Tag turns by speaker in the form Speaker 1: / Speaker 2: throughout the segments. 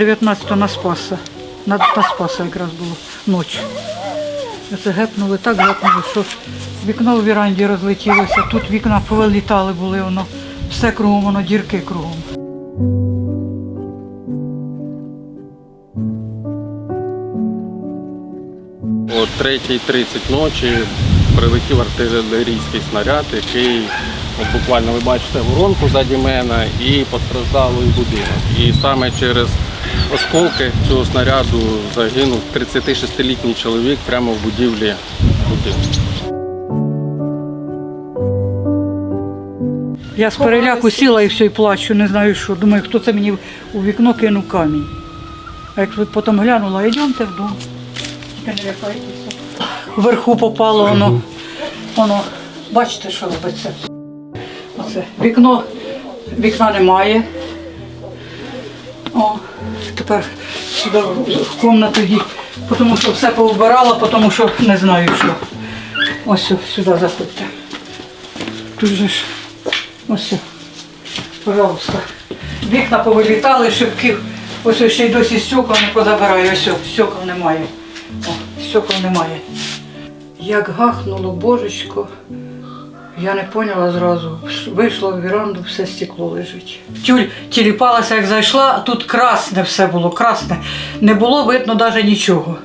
Speaker 1: 19 на Спаса. На, на Спаса якраз було ночі. Це гепнули, так гепнули, що вікно в віранді розлетілося, тут вікна повилітали були воно. Все кругом, воно дірки кругом.
Speaker 2: О 3.30 ночі прилетів артилерійський снаряд, який от буквально ви бачите воронку ззаді мене і постраждалий будинок. І саме через осколки цього снаряду загинув 36-літній чоловік прямо в будівлі будинку.
Speaker 1: Я з переляку сіла і все, і плачу, не знаю що. Думаю, хто це мені у вікно кинув камінь. А як потім глянула, йдемте в дом. Тільки не лякайтеся. Вверху попало воно. Воно, бачите, що робиться. Оце. Вікно, вікна немає. О, тепер сюди в кімнату їй, тому що все повбирала, тому що не знаю що. Ось сюди заходьте. Тут же ж ось, пожалуйста. Вікна повилітали, шибків. Ось ще й досі стекла не позабираю. Ось стекол немає. О, стекол немає. Як гахнуло, божечко, я не поняла зразу. Вийшла в віранду, все стекло лежить. Тюль тіліпалася, як зайшла, а тут красне все було, красне. Не було видно навіть нічого.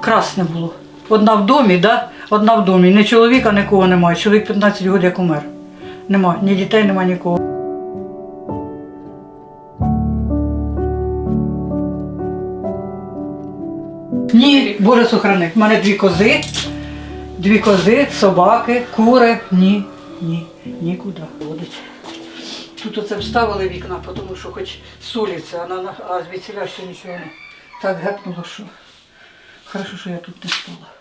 Speaker 1: Красне було. Одна в домі, да? одна в домі. Ні чоловіка, нікого немає. Чоловік 15 років як умер. Нема, ні дітей, нема нікого. Ні, Боже сохрани. У мене дві кози, дві кози, собаки, кури. Ні, ні, нікуди ходить. Тут оце вставили вікна, тому що хоч з вулиці, а, на, а звідсіля ще нічого не. Так гепнуло, що. Хорошо, що я тут не спала.